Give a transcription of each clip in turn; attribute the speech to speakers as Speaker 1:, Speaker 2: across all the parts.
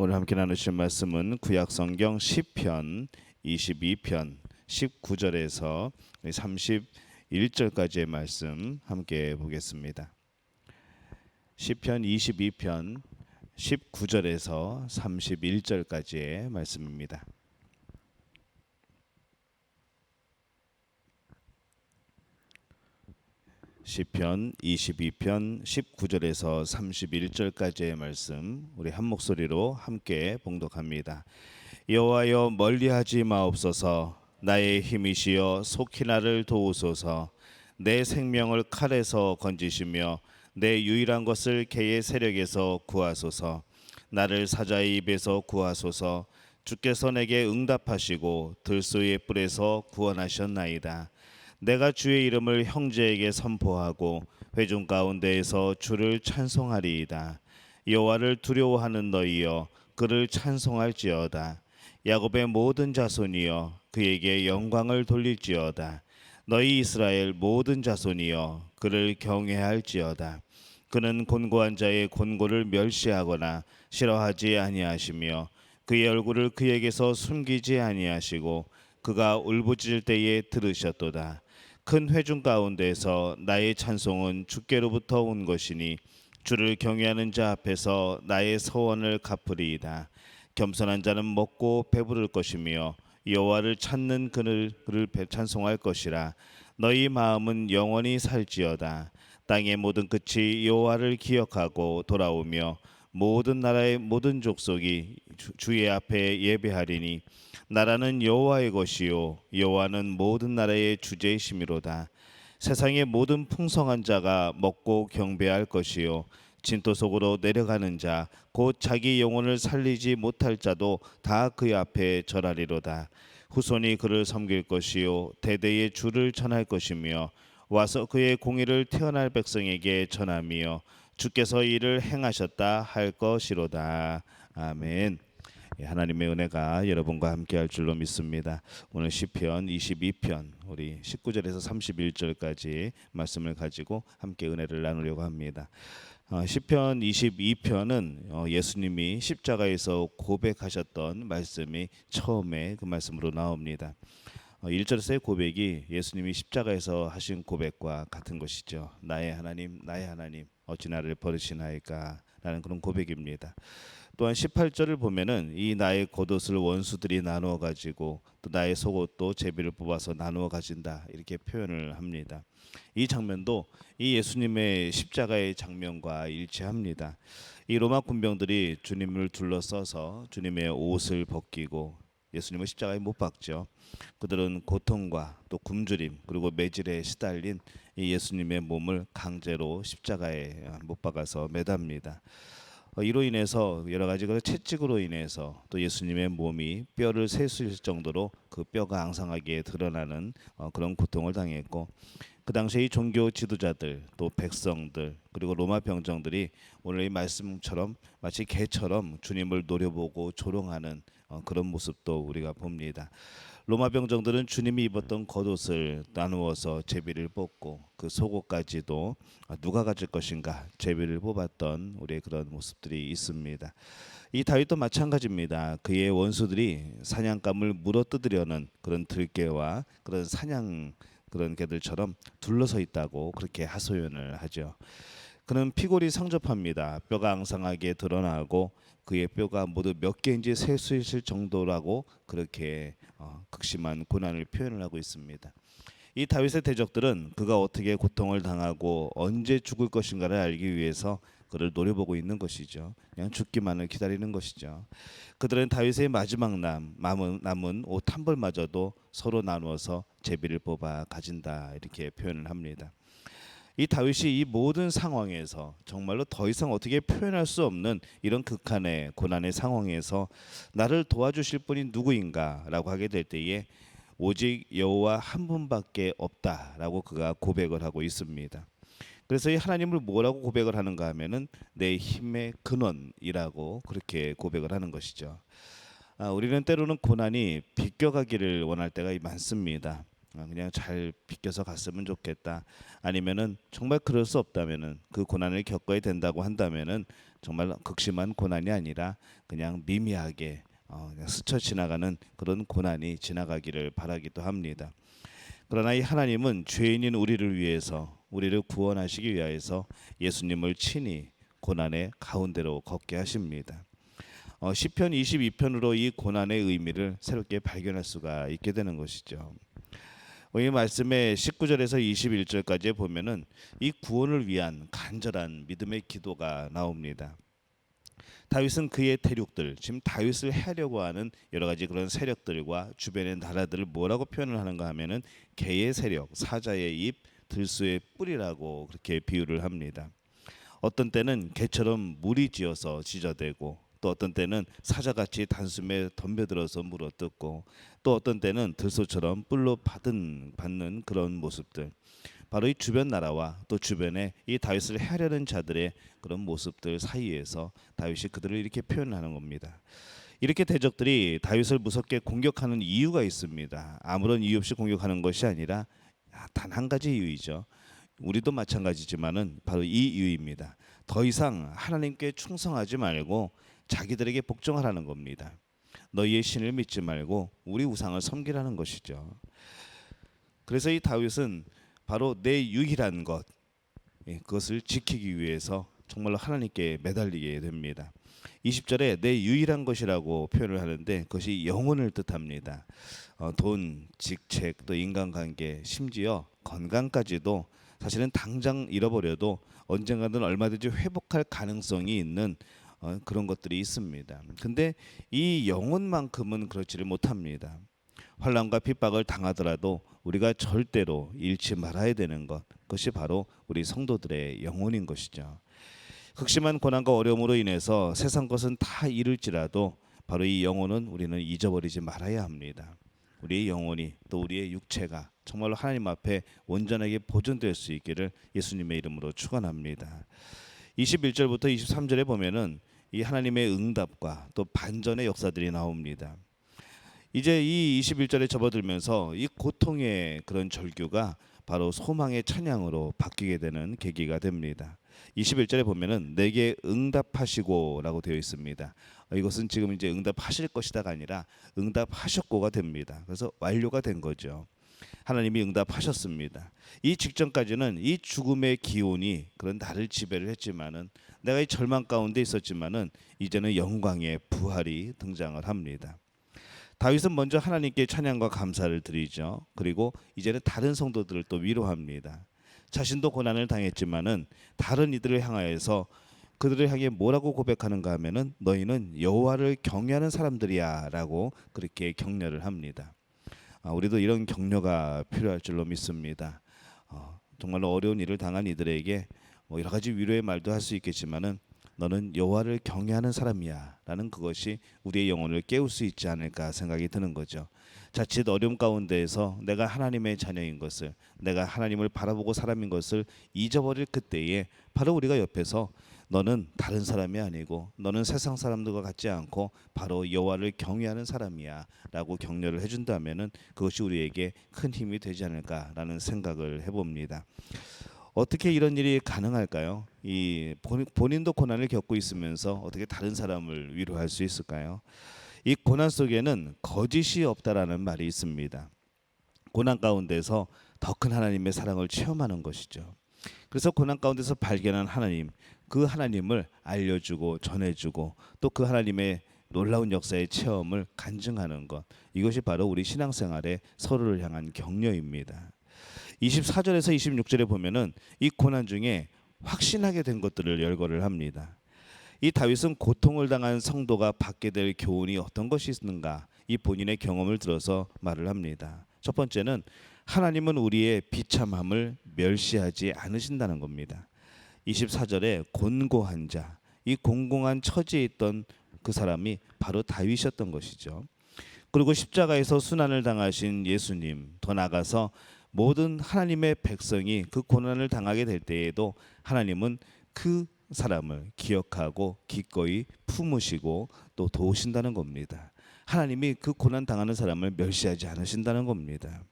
Speaker 1: 오늘 함께 나누실 말씀은 구약 성경 10편 22편 19절에서 31절까지의 말씀 함께 보겠습니다. 10편 22편 19절에서 31절까지의 말씀입니다. 시편 22편 19절에서 31절까지의 말씀 우리 한 목소리로 함께 봉독합니다. 여호와여 멀리하지 마옵소서. 나의 힘이시여 속히 나를 도우소서. 내 생명을 칼에서 건지시며 내 유일한 것을 개의 세력에서 구하소서. 나를 사자의 입에서 구하소서. 주께서 내게 응답하시고 들소의 뿔에서 구원하셨나이다 내가 주의 이름을 형제에게 선포하고 회중 가운데에서 주를 찬송하리이다. 여호와를 두려워하는 너희여 그를 찬송할지어다. 야곱의 모든 자손이여 그에게 영광을 돌릴지어다. 너희 이스라엘 모든 자손이여 그를 경외할지어다. 그는 곤고한 자의 곤고를 멸시하거나 싫어하지 아니하시며 그의 얼굴을 그에게서 숨기지 아니하시고 그가 울부짖을 때에 들으셨도다. 큰 회중 가운데서 나의 찬송은 주께로부터 온 것이니 주를 경외하는 자 앞에서 나의 서원을 갚으리이다. 겸손한 자는 먹고 배부를 것이며 여호와를 찾는 그를 찬송할 것이라. 너희 마음은 영원히 살지어다. 땅의 모든 끝이 여호와를 기억하고 돌아오며 모든 나라의 모든 족속이 주, 주의 앞에 예배하리니 나라는 여호와의 것이요 여호와는 모든 나라의 주제이심이로다. 세상의 모든 풍성한 자가 먹고 경배할 것이요 진토 속으로 내려가는 자 곧 자기 영혼을 살리지 못할 자도 다 그의 앞에 절하리로다. 후손이 그를 섬길 것이요 대대의 주를 전할 것이며 와서 그의 공의를 태어날 백성에게 전하며 주께서 이를 행하셨다 할 것이로다. 아멘. 예, 하나님의 은혜가 여러분과 함께할 줄로 믿습니다. 오늘 시편 22편 우리 19절에서 31절까지 말씀을 가지고 함께 은혜를 나누려고 합니다. 어, 시편 22편은 어, 예수님이 십자가에서 고백하셨던 말씀이 처음에 그 말씀으로 나옵니다. 어, 1절에서의 고백이 예수님이 십자가에서 하신 고백과 같은 것이죠. 나의 하나님, 나의 하나님, 어찌 나를 버리시나이까? 라는 그런 고백입니다. 또한 18절을 보면은 이 나의 겉옷을 원수들이 나누어 가지고 또 나의 속옷도 제비를 뽑아서 나누어 가진다 이렇게 표현을 합니다. 이 장면도 이 예수님의 십자가의 장면과 일치합니다. 이 로마 군병들이 주님을 둘러서서 주님의 옷을 벗기고 예수님을 십자가에 못 박죠. 그들은 고통과 또 굶주림 그리고 매질에 시달린 이 예수님의 몸을 강제로 십자가에 못 박아서 매답니다. 어, 이로 인해서 여러 가지 그 채찍으로 인해서 또 예수님의 몸이 뼈를 세수일 정도로 그 뼈가 앙상하게 드러나는 어, 그런 고통을 당했고 그 당시에 이 종교 지도자들 또 백성들 그리고 로마 병정들이 오늘 이 말씀처럼 마치 개처럼 주님을 노려보고 조롱하는 어, 그런 모습도 우리가 봅니다. 로마 병정들은 주님이 입었던 겉옷을 나누어서 제비를 뽑고 그 속옷까지도 누가 가질 것인가 제비를 뽑았던 우리의 그런 모습들이 있습니다. 이 다윗도 마찬가지입니다. 그의 원수들이 사냥감을 물어뜯으려는 그런 들개와 그런 사냥 그런 개들처럼 둘러서 있다고 그렇게 하소연을 하죠. 그는 피골이 상접합니다. 뼈가 앙상하게 드러나고 그의 뼈가 모두 몇 개인지 셀 수 있을 정도라고 그렇게 어, 극심한 고난을 표현을 하고 있습니다. 이 다윗의 대적들은 그가 어떻게 고통을 당하고 언제 죽을 것인가를 알기 위해서 그를 노려보고 있는 것이죠. 그냥 죽기만을 기다리는 것이죠. 그들은 다윗의 마지막 남, 남은, 남은 옷 한 벌마저도 서로 나누어서 제비를 뽑아 가진다 이렇게 표현을 합니다. 이 다윗이 이 모든 상황에서 정말로 더 이상 어떻게 표현할 수 없는 이런 극한의 고난의 상황에서 나를 도와주실 분이 누구인가라고 하게 될 때에 오직 여호와 한 분밖에 없다라고 그가 고백을 하고 있습니다. 그래서 이 하나님을 뭐라고 고백을 하는가 하면은 내 힘의 근원이라고 그렇게 고백을 하는 것이죠. 아, 우리는 때로는 고난이 비껴가기를 원할 때가 많습니다. 어, 그냥 잘 비껴서 갔으면 좋겠다. 아니면은 정말 그럴 수 없다면은 그 고난을 겪어야 된다고 한다면은 정말 극심한 고난이 아니라 그냥 미미하게 어, 그냥 스쳐 지나가는 그런 고난이 지나가기를 바라기도 합니다. 그러나 이 하나님은 죄인인 우리를 위해서 우리를 구원하시기 위하여서 예수님을 친히 고난의 가운데로 걷게 하십니다. 어, 시편 22편으로 이 고난의 의미를 새롭게 발견할 수가 있게 되는 것이죠. 어, 이 말씀의 19절에서 21절까지 보면은 이 구원을 위한 간절한 믿음의 기도가 나옵니다. 다윗은 그의 대륙들, 지금 다윗을 해하려고 하는 여러 가지 그런 세력들과 주변의 나라들을 뭐라고 표현을 하는가 하면은 개의 세력, 사자의 입, 들소의 뿔이라고 그렇게 비유를 합니다. 어떤 때는 개처럼 물이 지어서 지저대고 또 어떤 때는 사자같이 단숨에 덤벼들어서 물어뜯고 또 어떤 때는 들소처럼 뿔로 받은 받는 그런 모습들 바로 이 주변 나라와 또 주변에 이 다윗을 해하려는 자들의 그런 모습들 사이에서 다윗이 그들을 이렇게 표현하는 겁니다. 이렇게 대적들이 다윗을 무섭게 공격하는 이유가 있습니다. 아무런 이유 없이 공격하는 것이 아니라 단 한 가지 이유이죠. 우리도 마찬가지지만은 바로 이 이유입니다. 더 이상 하나님께 충성하지 말고 자기들에게 복종하라는 겁니다. 너희의 신을 믿지 말고 우리 우상을 섬기라는 것이죠. 그래서 이 다윗은 바로 내 유일한 것 예, 그것을 지키기 위해서 정말로 하나님께 매달리게 됩니다. 20절에 내 유일한 것이라고 표현을 하는데 그것이 영혼을 뜻합니다. 어, 돈, 직책, 또 인간관계, 심지어 건강까지도 사실은 당장 잃어버려도 언젠가는 얼마든지 회복할 가능성이 있는 어, 그런 것들이 있습니다. 근데 이 영혼만큼은 그렇지를 못합니다. 환란과 핍박을 당하더라도 우리가 절대로 잃지 말아야 되는 것 그것이 바로 우리 성도들의 영혼인 것이죠. 극심한 고난과 어려움으로 인해서 세상 것은 다 잃을지라도 바로 이 영혼은 우리는 잊어버리지 말아야 합니다. 우리의 영혼이 또 우리의 육체가 정말로 하나님 앞에 온전하게 보존될 수 있기를 예수님의 이름으로 축원합니다. 21절부터 23절에 보면은 이 하나님의 응답과 또 반전의 역사들이 나옵니다. 이제 이 21절에 접어들면서 이 고통의 그런 절규가 바로 소망의 찬양으로 바뀌게 되는 계기가 됩니다. 21절에 보면은 내게 응답하시고라고 되어 있습니다. 어, 이것은 지금 이제 응답하실 것이다가 아니라 응답하셨고가 됩니다. 그래서 완료가 된 거죠. 하나님이 응답하셨습니다. 이 직전까지는 이 죽음의 기온이 그런 나를 지배를 했지만은 내가 이 절망 가운데 있었지만은 이제는 영광의 부활이 등장을 합니다. 다윗은 먼저 하나님께 찬양과 감사를 드리죠. 그리고 이제는 다른 성도들을 또 위로합니다. 자신도 고난을 당했지만은 다른 이들을 향하여서 그들을 향해 뭐라고 고백하는가 하면은 너희는 여호와를 경외하는 사람들이야라고 그렇게 격려를 합니다. 아, 우리도 이런 격려가 필요할 줄로 믿습니다. 어, 정말로 어려운 일을 당한 이들에게 뭐 여러 가지 위로의 말도 할 수 있겠지만은 너는 여호와를 경외하는 사람이야라는 그것이 우리의 영혼을 깨울 수 있지 않을까 생각이 드는 거죠. 자칫 어려움 가운데에서 내가 하나님의 자녀인 것을 내가 하나님을 바라보고 사람인 것을 잊어버릴 그때에 바로 우리가 옆에서 너는 다른 사람이 아니고 너는 세상 사람들과 같지 않고 바로 여호와를 경외하는 사람이야라고 격려를 해준다면은 그것이 우리에게 큰 힘이 되지 않을까라는 생각을 해봅니다. 어떻게 이런 일이 가능할까요? 이 본인도 고난을 겪고 있으면서 어떻게 다른 사람을 위로할 수 있을까요? 이 고난 속에는 거짓이 없다라는 말이 있습니다. 고난 가운데서 더 큰 하나님의 사랑을 체험하는 것이죠. 그래서 고난 가운데서 발견한 하나님, 그 하나님을 알려주고 전해주고 또 그 하나님의 놀라운 역사의 체험을 간증하는 것 이것이 바로 우리 신앙생활의 서로를 향한 격려입니다. 24절에서 26절에 보면은 이 고난 중에 확신하게 된 것들을 열거를 합니다. 이 다윗은 고통을 당한 성도가 받게 될 교훈이 어떤 것이 있는가 이 본인의 경험을 들어서 말을 합니다. 첫 번째는 하나님은 우리의 비참함을 멸시하지 않으신다는 겁니다. 24절에 곤고한 자, 이 공공한 처지에 있던 그 사람이 바로 다윗이었던 것이죠. 그리고 십자가에서 순환을 당하신 예수님, 더 나가서 모든 하나님의 백성이 그 고난을 당하게 될 때에도 하나님은 그 사람을 기억하고 기꺼이 품으시고 또 도우신다는 겁니다. 하나님이 그 고난 당하는 사람을 멸시하지 않으신다는 겁니다.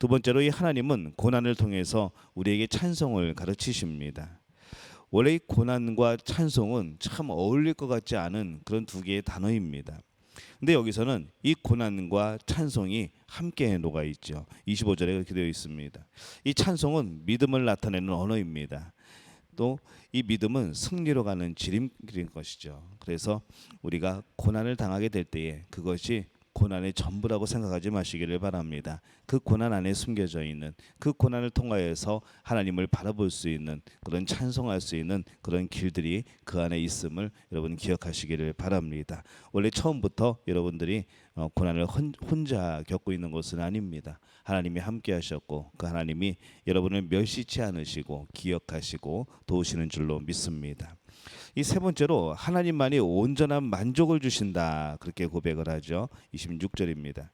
Speaker 1: 두 번째로 이 하나님은 고난을 통해서 우리에게 찬송을 가르치십니다. 원래 이 고난과 찬송은 참 어울릴 것 같지 않은 그런 두 개의 단어입니다. 근데 여기서는 이 고난과 찬송이 함께 녹아 있죠. 25절에 그렇게 되어 있습니다. 이 찬송은 믿음을 나타내는 언어입니다. 또 이 믿음은 승리로 가는 지름길인 것이죠. 그래서 우리가 고난을 당하게 될 때에 그것이 고난의 전부라고 생각하지 마시기를 바랍니다. 그 고난 안에 숨겨져 있는 그 고난을 통하여서 하나님을 바라볼 수 있는 그런 찬송할 수 있는 그런 길들이 그 안에 있음을 여러분 기억하시기를 바랍니다. 원래 처음부터 여러분들이 어, 고난을 혼- 혼자 겪고 있는 것은 아닙니다. 하나님이 함께 하셨고 그 하나님이 여러분을 멸시치 않으시고 기억하시고 도우시는 줄로 믿습니다. 이 세 번째로 하나님만이 온전한 만족을 주신다 그렇게 고백을 하죠. 26절입니다.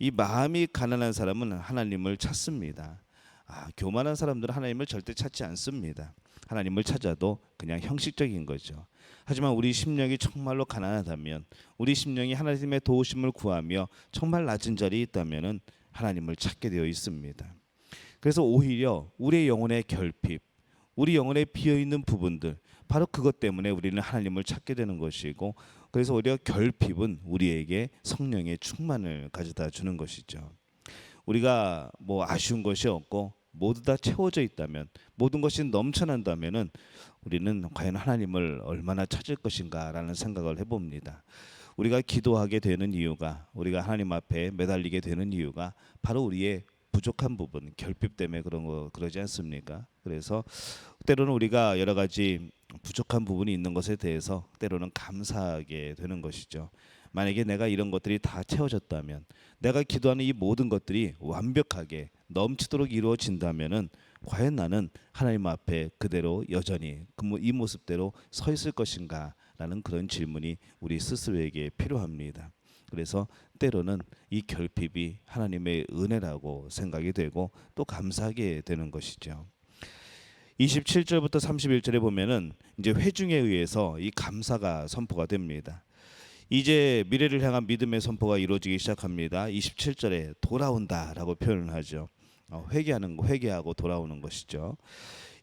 Speaker 1: 이 마음이 가난한 사람은 하나님을 찾습니다. 아, 교만한 사람들은 하나님을 절대 찾지 않습니다. 하나님을 찾아도 그냥 형식적인 거죠. 하지만 우리 심령이 정말로 가난하다면 우리 심령이 하나님의 도우심을 구하며 정말 낮은 자리에 있다면은 하나님을 찾게 되어 있습니다. 그래서 오히려 우리의 영혼의 결핍, 우리 영혼에 비어 있는 부분들 바로 그것 때문에 우리는 하나님을 찾게 되는 것이고 그래서 오히려 결핍은 우리에게 성령의 충만을 가져다 주는 것이죠. 우리가 뭐 아쉬운 것이 없고 모두 다 채워져 있다면 모든 것이 넘쳐난다면은 우리는 과연 하나님을 얼마나 찾을 것인가라는 생각을 해봅니다. 우리가 기도하게 되는 이유가 우리가 하나님 앞에 매달리게 되는 이유가 바로 우리의 부족한 부분, 결핍 때문에 그런 거 그러지 않습니까? 그래서 때로는 우리가 여러 가지 부족한 부분이 있는 것에 대해서 때로는 감사하게 되는 것이죠. 만약에 내가 이런 것들이 다 채워졌다면 내가 기도하는 이 모든 것들이 완벽하게 넘치도록 이루어진다면은 과연 나는 하나님 앞에 그대로 여전히 그 모- 이 모습대로 서 있을 것인가라는 그런 질문이 우리 스스로에게 필요합니다. 그래서 때로는 이 결핍이 하나님의 은혜라고 생각이 되고 또 감사하게 되는 것이죠. 27절부터 31절에 보면은 이제 회중에 의해서 이 감사가 선포가 됩니다. 이제 미래를 향한 믿음의 선포가 이루어지기 시작합니다. 27절에 돌아온다라고 표현을 하죠. 어, 회개하는 거, 회개하고 돌아오는 것이죠.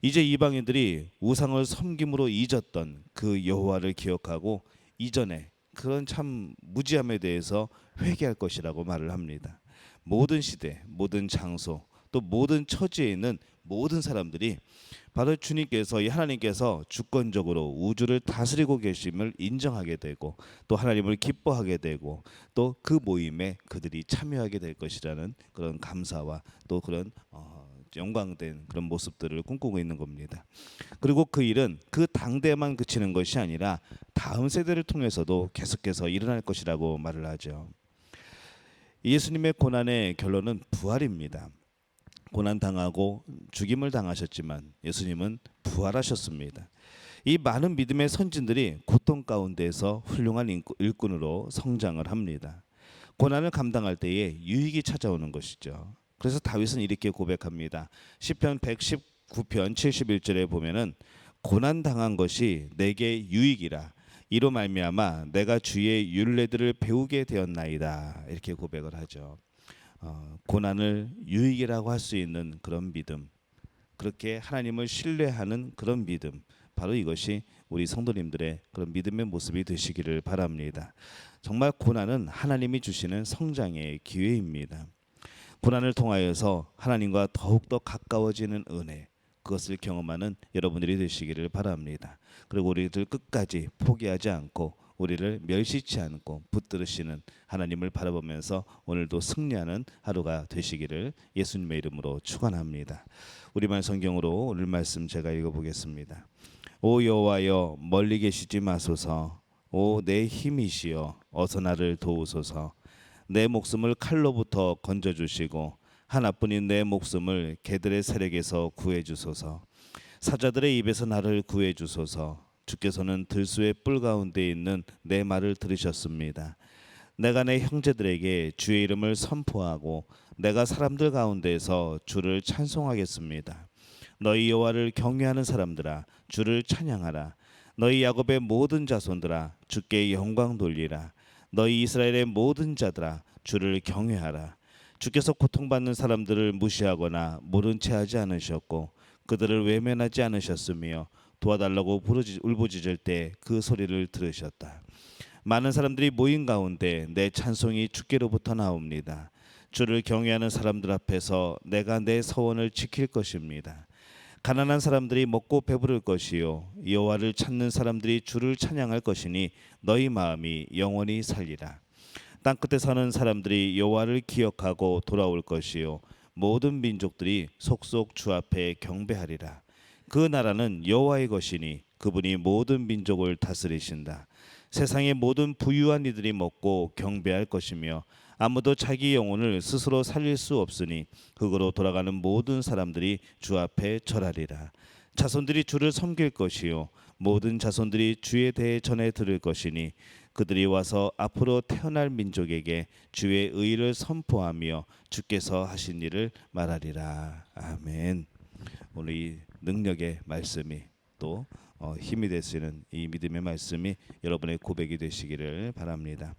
Speaker 1: 이제 이방인들이 우상을 섬김으로 잊었던 그 여호와를 기억하고 이전에 그런 참 무지함에 대해서 회개할 것이라고 말을 합니다. 모든 시대, 모든 장소, 또 모든 처지에 있는 모든 사람들이 바로 주님께서 이 하나님께서 주권적으로 우주를 다스리고 계심을 인정하게 되고 또 하나님을 기뻐하게 되고 또 그 모임에 그들이 참여하게 될 것이라는 그런 감사와 또 그런 어, 영광된 그런 모습들을 꿈꾸고 있는 겁니다. 그리고 그 일은 그 당대만 그치는 것이 아니라 다음 세대를 통해서도 계속해서 일어날 것이라고 말을 하죠. 예수님의 고난의 결론은 부활입니다. 고난 당하고 죽임을 당하셨지만 예수님은 부활하셨습니다. 이 많은 믿음의 선진들이 고통 가운데서 훌륭한 일꾼으로 성장을 합니다. 고난을 감당할 때에 유익이 찾아오는 것이죠. 그래서 다윗은 이렇게 고백합니다. 시편 119편 71절에 보면은 고난 당한 것이 내게 유익이라 이로 말미암아 내가 주의 율례들을 배우게 되었나이다 이렇게 고백을 하죠. 어, 고난을 유익이라고 할 수 있는 그런 믿음, 그렇게 하나님을 신뢰하는 그런 믿음, 바로 이것이 우리 성도님들의 그런 믿음의 모습이 되시기를 바랍니다. 정말 고난은 하나님이 주시는 성장의 기회입니다. 고난을 통하여서 하나님과 더욱 더 가까워지는 은혜, 그것을 경험하는 여러분들이 되시기를 바랍니다. 그리고 우리들 끝까지 포기하지 않고 우리를 멸시치 않고 붙들으시는 하나님을 바라보면서 오늘도 승리하는 하루가 되시기를 예수님의 이름으로 축원합니다. 우리말 성경으로 오늘 말씀 제가 읽어보겠습니다. 오 여호와여 멀리 계시지 마소서. 오 내 힘이시여 어서 나를 도우소서. 내 목숨을 칼로부터 건져 주시고 하나뿐인 내 목숨을 개들의 세력에서 구해 주소서. 사자들의 입에서 나를 구해 주소서. 주께서는 들수의 뿔 가운데 있는 내 말을 들으셨습니다. 내가 내 형제들에게 주의 이름을 선포하고 내가 사람들 가운데서 주를 찬송하겠습니다. 너희 여호와를 경외하는 사람들아 주를 찬양하라. 너희 야곱의 모든 자손들아 주께 영광 돌리라. 너희 이스라엘의 모든 자들아 주를 경외하라. 주께서 고통받는 사람들을 무시하거나 모른 채 하지 않으셨고 그들을 외면하지 않으셨으며 도와달라고 부르지 울부짖을 때 그 소리를 들으셨다. 많은 사람들이 모인 가운데 내 찬송이 주께로부터 나옵니다. 주를 경외하는 사람들 앞에서 내가 내 서원을 지킬 것입니다. 가난한 사람들이 먹고 배부를 것이요 여호와를 찾는 사람들이 주를 찬양할 것이니 너희 마음이 영원히 살리라. 땅 끝에 사는 사람들이 여호와를 기억하고 돌아올 것이요 모든 민족들이 속속 주 앞에 경배하리라. 그 나라는 여호와의 것이니 그분이 모든 민족을 다스리신다. 세상의 모든 부유한 이들이 먹고 경배할 것이며 아무도 자기 영혼을 스스로 살릴 수 없으니 흙으로 돌아가는 모든 사람들이 주 앞에 절하리라. 자손들이 주를 섬길 것이요 모든 자손들이 주에 대해 전해 들을 것이니 그들이 와서 앞으로 태어날 민족에게 주의 의를 선포하며 주께서 하신 일을 말하리라. 아멘. 오늘 이 능력의 말씀이 또 어, 힘이 될 수 있는 이 믿음의 말씀이 여러분의 고백이 되시기를 바랍니다.